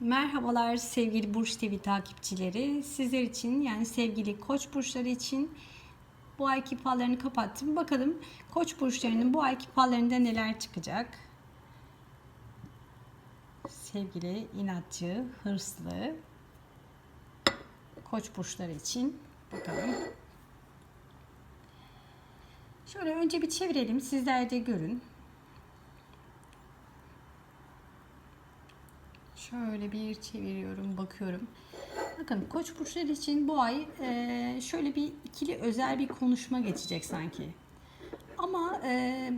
Merhabalar sevgili Burç TV takipçileri. Sizler için yani sevgili Koç burçları için bu ayki fallarını kapattım. Bakalım Koç burçlarının bu ayki fallarında neler çıkacak. Sevgili inatçı, hırslı Koç burçları için bakalım. Şöyle önce bir çevirelim. Sizler de görün. Şöyle bir çeviriyorum, bakıyorum. Bakın Koç burçları için bu ay e, şöyle bir ikili özel bir konuşma geçecek sanki. Ama e,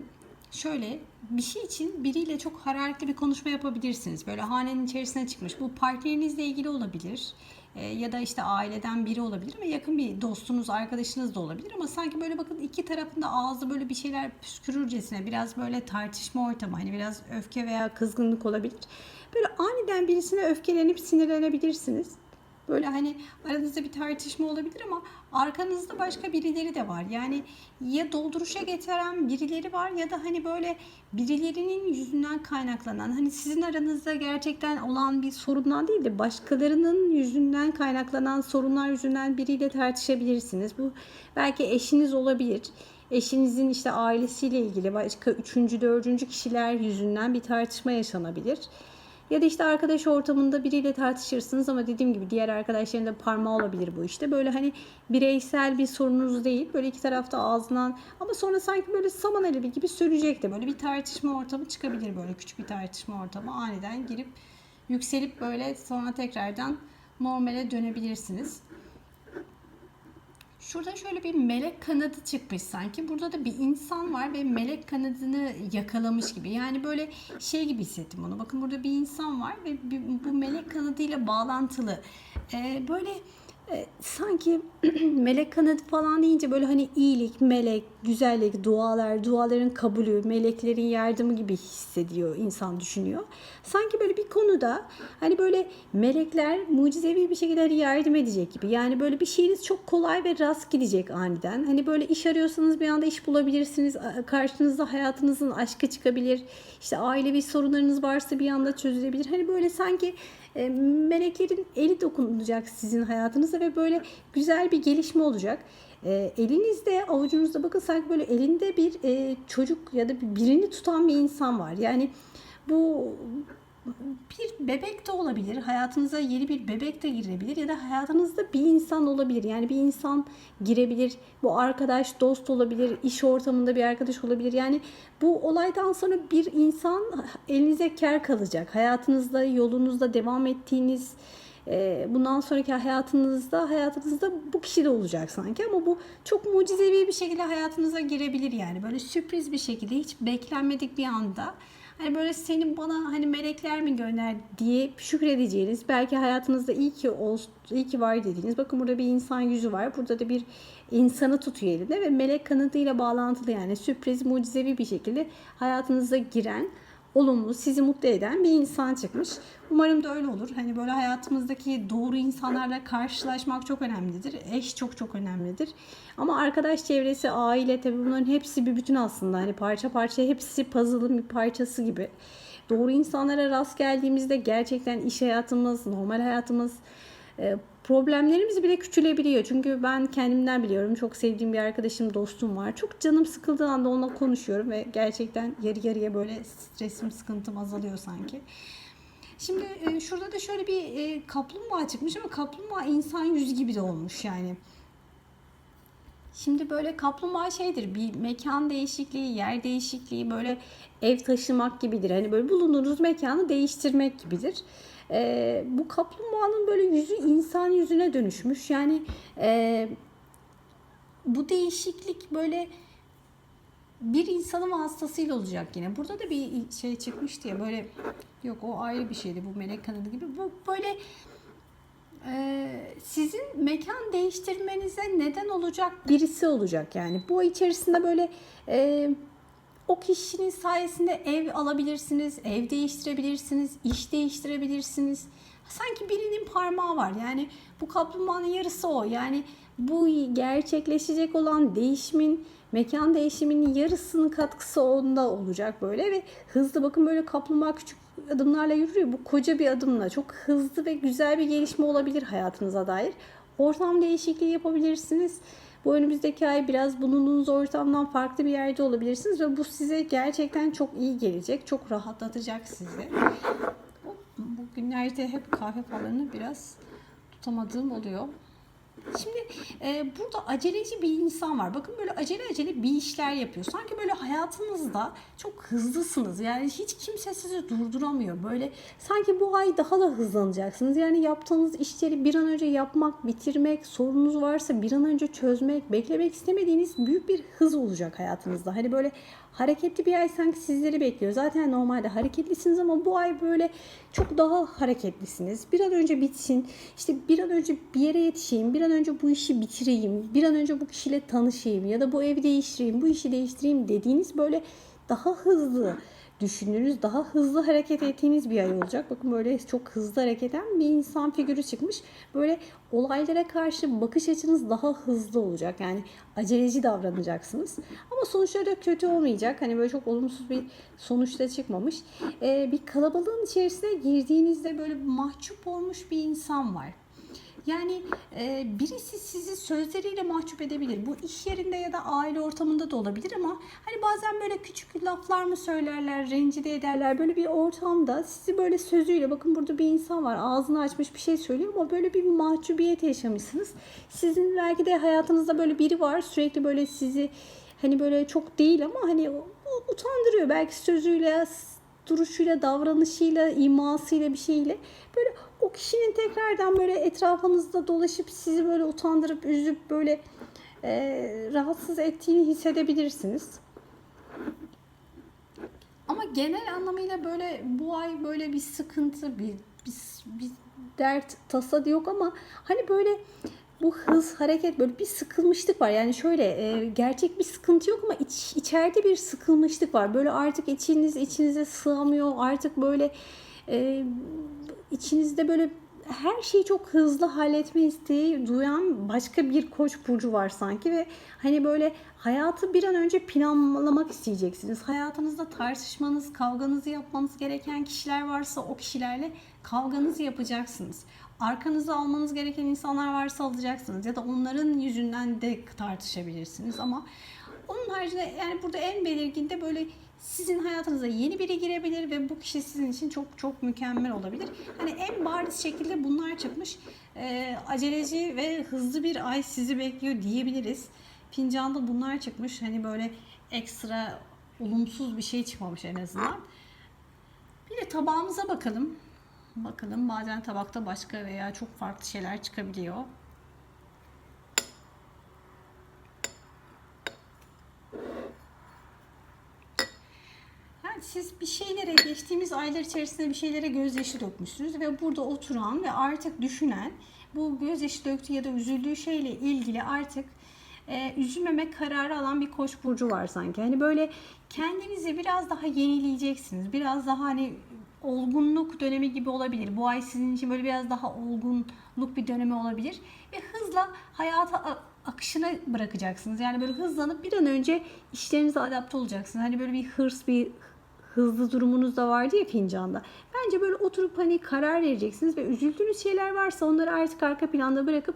şöyle bir şey için biriyle çok hararetli bir konuşma yapabilirsiniz. Böyle hanenin içerisine çıkmış. Bu partnerinizle ilgili olabilir. E, ya da işte aileden biri olabilir ama yakın bir dostunuz, arkadaşınız da olabilir. Ama sanki böyle bakın iki tarafında ağzı böyle bir şeyler püskürürcesine biraz böyle tartışma ortamı. Hani biraz öfke veya kızgınlık olabilir. Böyle aniden birisine öfkelenip sinirlenebilirsiniz. Böyle hani aranızda bir tartışma olabilir ama arkanızda başka birileri de var. Yani ya dolduruşa getiren birileri var ya da hani böyle birilerinin yüzünden kaynaklanan hani sizin aranızda gerçekten olan bir sorundan değil de başkalarının yüzünden kaynaklanan sorunlar yüzünden biriyle tartışabilirsiniz. Bu belki eşiniz olabilir. Eşinizin işte ailesiyle ilgili başka üçüncü, dördüncü kişiler yüzünden bir tartışma yaşanabilir. Ya da işte arkadaş ortamında biriyle tartışırsınız ama dediğim gibi diğer arkadaşların da parmağı olabilir bu işte. Böyle hani bireysel bir sorununuz değil. Böyle iki tarafta ağzından ama sonra sanki böyle saman alevi gibi sürecek de böyle bir tartışma ortamı çıkabilir böyle küçük bir tartışma ortamı aniden girip yükselip böyle sonra tekrardan normale dönebilirsiniz. Şurada şöyle bir melek kanadı çıkmış sanki. Burada da bir insan var ve melek kanadını yakalamış gibi. Yani böyle şey gibi hissettim onu. Bakın burada bir insan var ve bu melek kanadıyla bağlantılı. Ee, böyle e, sanki melek kanadı falan deyince böyle hani iyilik, melek, güzellik, dualar, duaların kabulü, meleklerin yardımı gibi hissediyor insan düşünüyor. Sanki böyle bir konuda hani böyle melekler mucizevi bir şekilde yardım edecek gibi. Yani böyle bir şeyiniz çok kolay ve rast gidecek aniden. Hani böyle iş arıyorsanız bir anda iş bulabilirsiniz. Karşınızda hayatınızın aşkı çıkabilir. İşte ailevi sorunlarınız varsa bir anda çözülebilir. Hani böyle sanki e, meleklerin eli dokunacak sizin ve böyle güzel bir gelişme olacak. E, elinizde avucunuzda bakın sanki böyle elinde bir e, çocuk ya da birini tutan bir insan var. Yani bu bir bebek de olabilir. Hayatınıza yeni bir bebek de girebilir ya da hayatınızda bir insan olabilir. Yani bir insan girebilir. Bu arkadaş, dost olabilir, iş ortamında bir arkadaş olabilir. Yani bu olaydan sonra bir insan elinize kar kalacak. Hayatınızda, yolunuzda devam ettiğiniz bundan sonraki hayatınızda hayatınızda bu kişi de olacak sanki ama bu çok mucizevi bir şekilde hayatınıza girebilir yani böyle sürpriz bir şekilde hiç beklenmedik bir anda Hani böyle senin bana hani melekler mi gönder diye şükredeceğiniz belki hayatınızda iyi ki olsun, iyi ki var dediğiniz. Bakın burada bir insan yüzü var. Burada da bir insanı tutuyor elinde ve melek kanıtıyla bağlantılı yani sürpriz mucizevi bir şekilde hayatınıza giren olumlu, sizi mutlu eden bir insan çıkmış. Umarım da öyle olur. Hani böyle hayatımızdaki doğru insanlarla karşılaşmak çok önemlidir. Eş çok çok önemlidir. Ama arkadaş çevresi, aile tabii bunların hepsi bir bütün aslında. Hani parça parça hepsi puzzle'ın bir parçası gibi. Doğru insanlara rast geldiğimizde gerçekten iş hayatımız, normal hayatımız, e, problemlerimiz bile küçülebiliyor. Çünkü ben kendimden biliyorum. Çok sevdiğim bir arkadaşım, dostum var. Çok canım sıkıldığı anda onunla konuşuyorum ve gerçekten yarı yarıya böyle stresim, sıkıntım azalıyor sanki. Şimdi e, şurada da şöyle bir e, kaplumbağa çıkmış ama kaplumbağa insan yüzü gibi de olmuş yani. Şimdi böyle kaplumbağa şeydir bir mekan değişikliği, yer değişikliği böyle ev taşımak gibidir. Hani böyle bulunduğunuz mekanı değiştirmek gibidir. E, bu kaplumbağanın böyle yüzü insan yüzüne dönüşmüş. Yani e, bu değişiklik böyle bir insanın vasıtasıyla olacak yine. Burada da bir şey çıkmıştı ya böyle yok o ayrı bir şeydi bu melek kanadı gibi. Bu böyle e, sizin mekan değiştirmenize neden olacak birisi olacak yani. Bu içerisinde böyle e, o kişinin sayesinde ev alabilirsiniz, ev değiştirebilirsiniz, iş değiştirebilirsiniz. Sanki birinin parmağı var. Yani bu kaplumbağanın yarısı o. Yani bu gerçekleşecek olan değişimin, mekan değişiminin yarısının katkısı onda olacak böyle ve hızlı bakın böyle kaplumbağa küçük adımlarla yürüyor. Bu koca bir adımla çok hızlı ve güzel bir gelişme olabilir hayatınıza dair. Ortam değişikliği yapabilirsiniz. Bu önümüzdeki ay biraz bulunduğunuz ortamdan farklı bir yerde olabilirsiniz ve bu size gerçekten çok iyi gelecek. Çok rahatlatacak sizi. Bugünlerde hep kahve falanı biraz tutamadığım oluyor. Şimdi e, burada aceleci bir insan var. Bakın böyle acele acele bir işler yapıyor. Sanki böyle hayatınızda çok hızlısınız. Yani hiç kimse sizi durduramıyor. Böyle sanki bu ay daha da hızlanacaksınız. Yani yaptığınız işleri bir an önce yapmak, bitirmek, sorunuz varsa bir an önce çözmek, beklemek istemediğiniz büyük bir hız olacak hayatınızda. Hani böyle hareketli bir ay sanki sizleri bekliyor. Zaten normalde hareketlisiniz ama bu ay böyle çok daha hareketlisiniz. Bir an önce bitsin. İşte bir an önce bir yere yetişeyim. Bir an önce bu işi bitireyim. Bir an önce bu kişiyle tanışayım ya da bu evi değiştireyim, bu işi değiştireyim dediğiniz böyle daha hızlı düşündüğünüz, daha hızlı hareket ettiğiniz bir ay olacak. Bakın böyle çok hızlı hareket eden bir insan figürü çıkmış. Böyle olaylara karşı bakış açınız daha hızlı olacak. Yani aceleci davranacaksınız. Ama sonuçları da kötü olmayacak. Hani böyle çok olumsuz bir sonuçta çıkmamış. Ee, bir kalabalığın içerisine girdiğinizde böyle mahcup olmuş bir insan var. Yani e, birisi sizi sözleriyle mahcup edebilir. Bu iş yerinde ya da aile ortamında da olabilir ama hani bazen böyle küçük laflar mı söylerler, rencide ederler. Böyle bir ortamda sizi böyle sözüyle bakın burada bir insan var ağzını açmış bir şey söylüyor ama böyle bir mahcubiyet yaşamışsınız. Sizin belki de hayatınızda böyle biri var sürekli böyle sizi hani böyle çok değil ama hani utandırıyor. Belki sözüyle, duruşuyla, davranışıyla, imasıyla bir şeyle böyle o kişinin tekrardan böyle etrafınızda dolaşıp sizi böyle utandırıp üzüp böyle e, rahatsız ettiğini hissedebilirsiniz. Ama genel anlamıyla böyle bu ay böyle bir sıkıntı, bir, bir, bir dert, tasa yok ama hani böyle bu hız, hareket böyle bir sıkılmışlık var. Yani şöyle e, gerçek bir sıkıntı yok ama iç, içeride bir sıkılmışlık var. Böyle artık içiniz içinize sığamıyor. Artık böyle e, içinizde böyle her şeyi çok hızlı halletme isteği duyan başka bir koç burcu var sanki ve hani böyle hayatı bir an önce planlamak isteyeceksiniz. Hayatınızda tartışmanız, kavganızı yapmanız gereken kişiler varsa o kişilerle kavganızı yapacaksınız. Arkanızı almanız gereken insanlar varsa alacaksınız ya da onların yüzünden de tartışabilirsiniz ama onun haricinde yani burada en belirgin de böyle sizin hayatınıza yeni biri girebilir ve bu kişi sizin için çok çok mükemmel olabilir. Hani en bariz şekilde bunlar çıkmış. E, aceleci ve hızlı bir ay sizi bekliyor diyebiliriz. Fincanda bunlar çıkmış. Hani böyle ekstra olumsuz bir şey çıkmamış en azından. Bir de tabağımıza bakalım. Bakalım bazen tabakta başka veya çok farklı şeyler çıkabiliyor. Yani siz bir şeylere geçtiğimiz aylar içerisinde bir şeylere gözyaşı dökmüşsünüz ve burada oturan ve artık düşünen bu gözyaşı döktüğü ya da üzüldüğü şeyle ilgili artık e, üzülmemek kararı alan bir koç burcu var sanki. Hani böyle kendinizi biraz daha yenileyeceksiniz. Biraz daha hani olgunluk dönemi gibi olabilir. Bu ay sizin için böyle biraz daha olgunluk bir dönemi olabilir. Ve hızla hayata akışına bırakacaksınız. Yani böyle hızlanıp bir an önce işlerinize adapte olacaksınız. Hani böyle bir hırs, bir hızlı durumunuz da vardı ya fincanda. Bence böyle oturup hani karar vereceksiniz ve üzüldüğünüz şeyler varsa onları artık arka planda bırakıp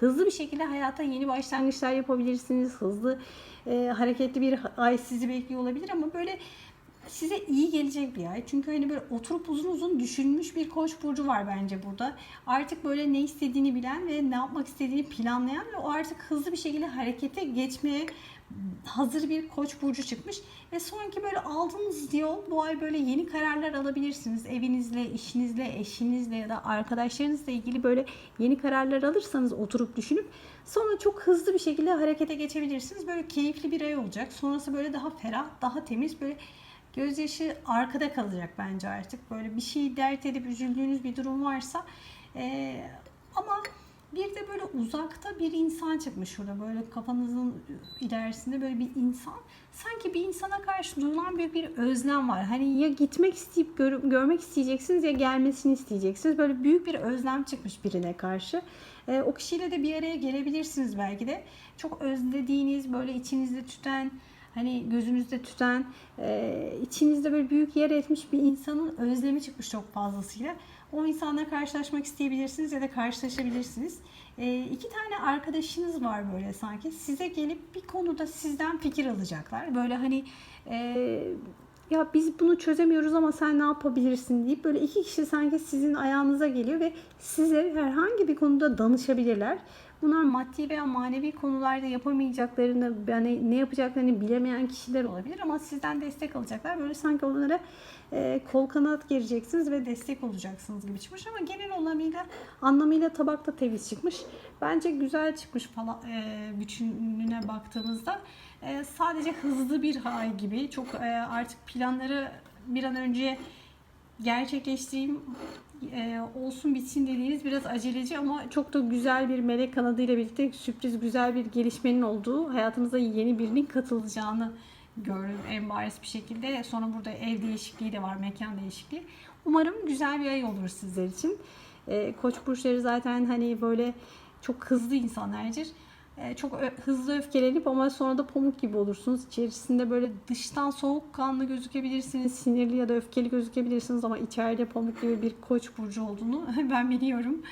hızlı bir şekilde hayata yeni başlangıçlar yapabilirsiniz. Hızlı e, hareketli bir ay sizi bekliyor olabilir ama böyle size iyi gelecek bir ay. Çünkü hani böyle oturup uzun uzun düşünmüş bir koç burcu var bence burada. Artık böyle ne istediğini bilen ve ne yapmak istediğini planlayan ve o artık hızlı bir şekilde harekete geçmeye hazır bir koç burcu çıkmış ve sonraki böyle aldığınız yol bu ay böyle yeni kararlar alabilirsiniz. Evinizle, işinizle, eşinizle ya da arkadaşlarınızla ilgili böyle yeni kararlar alırsanız oturup düşünüp sonra çok hızlı bir şekilde harekete geçebilirsiniz. Böyle keyifli bir ay olacak. Sonrası böyle daha ferah, daha temiz böyle gözyaşı arkada kalacak bence artık. Böyle bir şey dert edip üzüldüğünüz bir durum varsa ee, ama bir de böyle uzakta bir insan çıkmış şurada böyle kafanızın ilerisinde böyle bir insan. Sanki bir insana karşı duyulan büyük bir özlem var. Hani ya gitmek isteyip gör, görmek isteyeceksiniz ya gelmesini isteyeceksiniz. Böyle büyük bir özlem çıkmış birine karşı. Ee, o kişiyle de bir araya gelebilirsiniz belki de. Çok özlediğiniz böyle içinizde tüten hani gözünüzde tüten, e, içinizde böyle büyük yer etmiş bir insanın özlemi çıkmış çok fazlasıyla. O insanla karşılaşmak isteyebilirsiniz ya da karşılaşabilirsiniz. E, iki tane arkadaşınız var böyle sanki. Size gelip bir konuda sizden fikir alacaklar. Böyle hani e, ya biz bunu çözemiyoruz ama sen ne yapabilirsin deyip böyle iki kişi sanki sizin ayağınıza geliyor ve size herhangi bir konuda danışabilirler. Bunlar maddi veya manevi konularda yapamayacaklarını, yani ne yapacaklarını bilemeyen kişiler olabilir ama sizden destek alacaklar. Böyle sanki onlara e, kol kanat gereceksiniz ve destek olacaksınız gibi çıkmış ama genel anlamıyla anlamıyla tabakta temiz çıkmış. Bence güzel çıkmış falan e, bütününe baktığımızda. E, sadece hızlı bir hal gibi çok e, artık planları bir an önce gerçekleştireyim e, olsun bitsin dediğiniz biraz aceleci ama çok da güzel bir melek kanadıyla birlikte sürpriz güzel bir gelişmenin olduğu hayatınıza yeni birinin katılacağını gördüm en bariz bir şekilde. Sonra burada ev değişikliği de var, mekan değişikliği. Umarım güzel bir ay olur sizler için. E, Koç burçları zaten hani böyle çok hızlı insanlardır. E, çok hızlı öfkelenip ama sonra da pamuk gibi olursunuz. İçerisinde böyle dıştan soğukkanlı gözükebilirsiniz, sinirli ya da öfkeli gözükebilirsiniz ama içeride pamuk gibi bir koç burcu olduğunu ben biliyorum.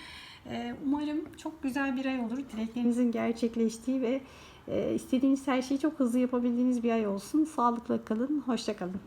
E, Umarım çok güzel bir ay olur. Dileklerinizin gerçekleştiği ve e, istediğiniz her şeyi çok hızlı yapabildiğiniz bir ay olsun. Sağlıkla kalın, hoşça kalın.